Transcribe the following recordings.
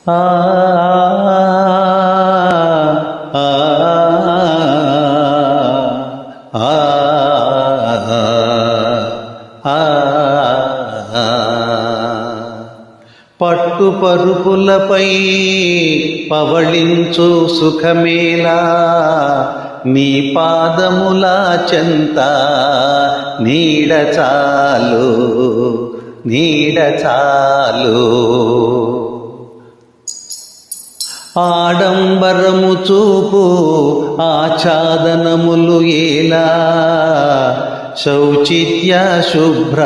పట్టు పరుపులపై పవళించు సుఖమేలా నీ పాదముల చెంత నీడ చాలు నీడ చాలు. ఆడంబరము చూపు ఆచ్ఛాదనములు ఏలా? శౌచిత్య శుభ్ర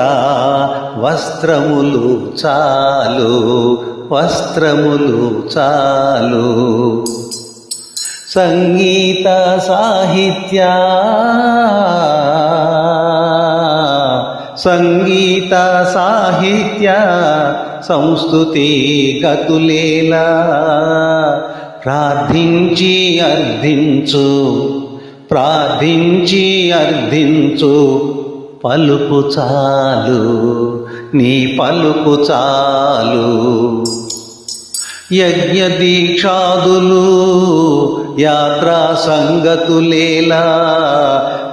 వస్త్రములు చాలు వస్త్రములు చాలు. సంగీత సాహిత్య సంగీత సాహిత్య సంస్కృతి గతులేలా. ప్రార్థించి అర్థించు ప్రార్థించి అర్థించు పలుకు చాలు నీ పలుకు చాలు. యజ్ఞ దీక్షాదులు యాత్రా సంగతులేలా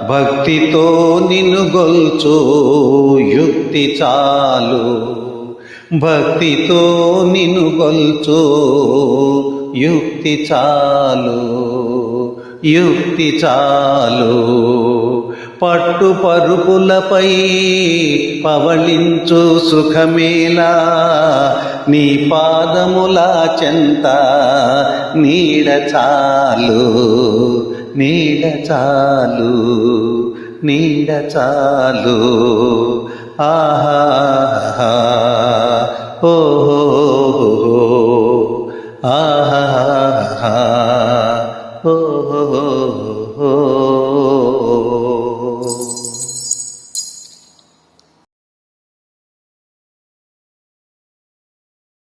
భక్తితో నిన్ను గొల్చు యుక్తి చాలు. భక్తితో నిన్ను గొల్చు యుక్తి చాలు. యుక్తి చాలు. పట్టు పరుపులపై పవళించు సుఖమేలా. నీ పాదముల చెంత నీడ చాలు నీడ చాలు నీడ చాలు. ఆహా ఓహో ఆహా